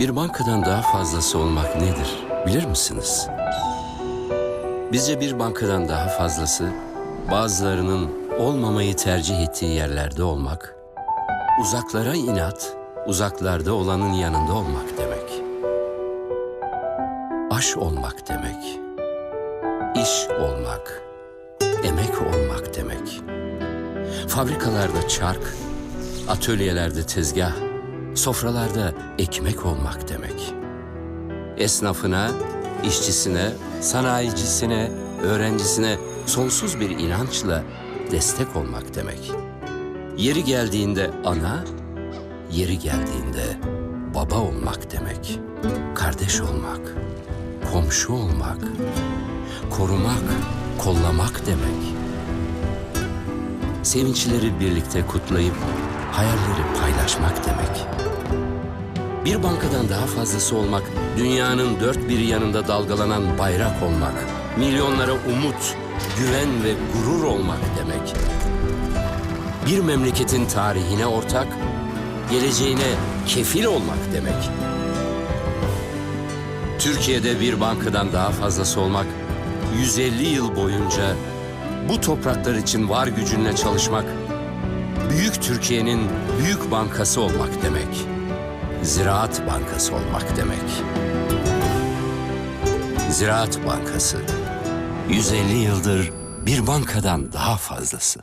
Bir bankadan daha fazlası olmak nedir? Bilir misiniz? Bizce bir bankadan daha fazlası bazılarının olmamayı tercih ettiği yerlerde olmak, uzaklara inat, uzaklarda olanın yanında olmak demek. Aş olmak demek. İş olmak, emek olmak demek. Fabrikalarda çark, atölyelerde tezgah, sofralarda ekmek olmak demek. Esnafına, işçisine, sanayicisine, öğrencisine sonsuz bir inançla destek olmak demek. Yeri geldiğinde ana, yeri geldiğinde baba olmak demek. Kardeş olmak, komşu olmak, korumak, kollamak demek. Sevinçleri birlikte kutlayıp hayalleri paylaşmak demek. Bir bankadan daha fazlası olmak, dünyanın dört bir yanında dalgalanan bayrak olmak, milyonlara umut, güven ve gurur olmak demek. Bir memleketin tarihine ortak, geleceğine kefil olmak demek. Türkiye'de bir bankadan daha fazlası olmak, 150 yıl boyunca bu topraklar için var gücünle çalışmak, büyük Türkiye'nin büyük bankası olmak demek. Ziraat Bankası olmak demek. Ziraat Bankası 150 yıldır bir bankadan daha fazlası.